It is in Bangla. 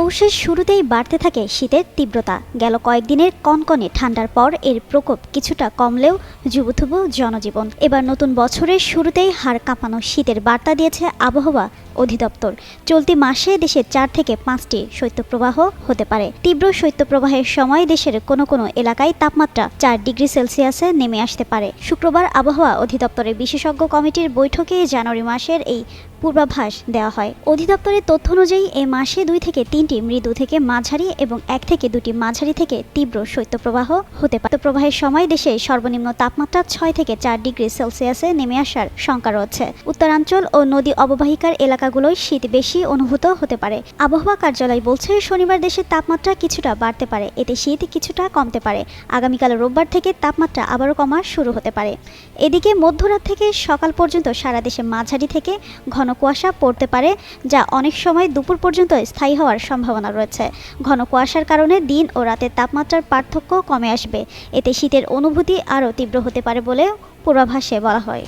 পৌষের শুরুতেই বাড়তে থাকে শীতের তীব্রতা। গেল কয়েকদিনের কনকনে ঠান্ডার পর এর প্রকোপ কিছুটা কমলেও যুবথুবু জনজীবন। এবার নতুন বছরের শুরুতেই হাড় কাঁপানো শীতের বার্তা দিয়েছে আবহাওয়া অধিদপ্তর। চলতি মাসে দেশের চার থেকে পাঁচটি শৈত্যপ্রবাহ হতে পারে। তীব্র শৈত্যপ্রবাহের সময় দেশের কোনো কোনো এলাকায় তাপমাত্রা চার ডিগ্রি সেলসিয়াসে নেমে আসতে পারে। শুক্রবার আবহাওয়া অধিদপ্তরের বিশেষজ্ঞ কমিটির বৈঠকে জানুয়ারি মাসের এই পূর্বাভাস দেওয়া হয়। অধিদপ্তরের তথ্য অনুযায়ী, এ মাসে দুই থেকে তিনটি মৃদু থেকে মাঝারি এবং এক থেকে দুটি মাঝারি থেকে তীব্র শৈত্যপ্রবাহ হতে পারে। প্রবাহের সময় দেশে সর্বনিম্ন তাপমাত্রা ছয় থেকে চার ডিগ্রি সেলসিয়াসে নেমে আসার শঙ্কা রয়েছে। উত্তরাঞ্চল ও নদী অববাহিকার এলাকাগুলোয় শীত বেশি অনুভূত হতে পারে। আবহাওয়া কার্যালয় বলছে, শনিবার দেশের তাপমাত্রা কিছুটা বাড়তে পারে। এতে শীত কিছুটা কমতে পারে। আগামীকাল রোববার থেকে তাপমাত্রা আবারও কমা শুরু হতে পারে। এদিকে মধ্যরাত থেকে সকাল পর্যন্ত সারা দেশে মাঝারি থেকে ঘন কুয়াশা পড়তে পারে, যা অনেক সময় দুপুর পর্যন্ত স্থায়ী হওয়ার সম্ভাবনা রয়েছে। ঘন কুয়াশার কারণে দিন ও রাতের তাপমাত্রার পার্থক্য কমে আসবে। এতে শীতের অনুভূতি আরও তীব্র হতে পারে বলে পূর্বাভাসে বলা হয়।